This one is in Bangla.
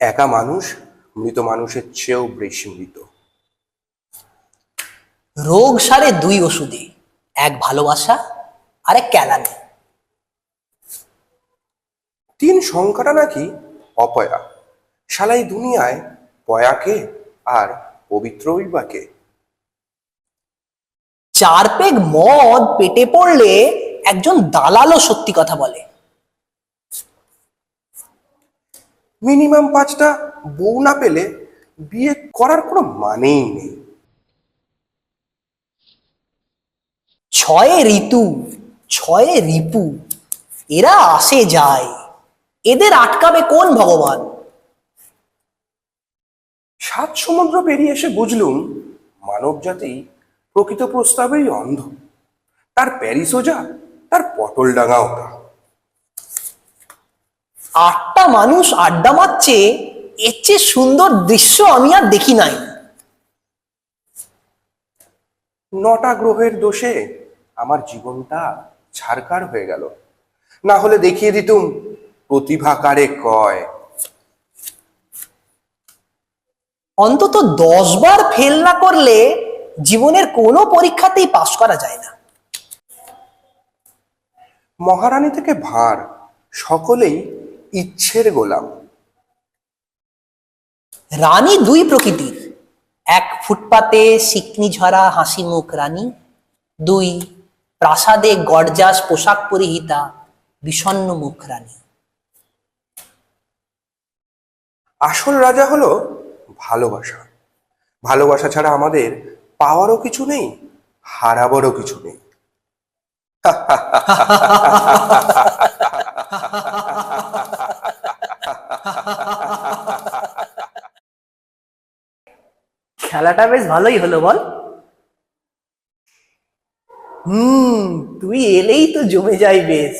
একা মানুষ মৃত মানুষের চেয়েও বেশি মৃত। রোগ সারে দুই ওষুধে এক ভালোবাসা আর এক ক্যালানি তিন সংখ্যাটা নাকি অপয়া। সালাই দুনিয়ায় পয়াকে আর পবিত্র বাকে চার পেগ মদ পেটে পড়লে একজন দালালও সত্যি কথা বলে। মিনিমাম পাঁচটা বউ না পেলে বিয়ে করার কোনো মানেই নেই। ছয়ে ঋতু ছয়ে রিপু এরা আসে যায়। এদের আটকাবে কোন ভগবান? সাত সমুদ্র পেরিয়ে এসে বুঝলুম মানব জাতি প্রকৃত প্রস্তাবেই অন্ধ। তার প্যারিসও যা তার পটল ডাঙাও তা আটটা মানুষ আড্ডা মারছে এর চেয়ে সুন্দর দৃশ্য আমি আর দেখি নাই। নটা গ্রহের দোষে আমার জীবনটা ছারকার হয়ে গেল। না হলে দেখিয়ে দিতুম প্রতিভা কারে কয়? অন্তত দশ বার ফেল না করলে জীবনের কোনো পরীক্ষাতেই পাশ করা যায় না। মহারানী থেকে ভার সকলেই ইচ্ছের গোলাম। রানী দুই প্রকৃতির। এক ফুটপাতে সিকনি ঝরা হাসি মুখ রানী দুই প্রাসাদে গরজাস পোশাক পরিহিতা বিষণ্ণ মুখ রানী। আসল রাজা হলো ভালোবাসা। ভালোবাসা ছাড়া আমাদের পাওয়ারও কিছু নেই হারাবারও কিছু নেই। খেলাটা বেশ ভালোই হলো বল। হুম তুই এলেই তো জমে যাই বেশ।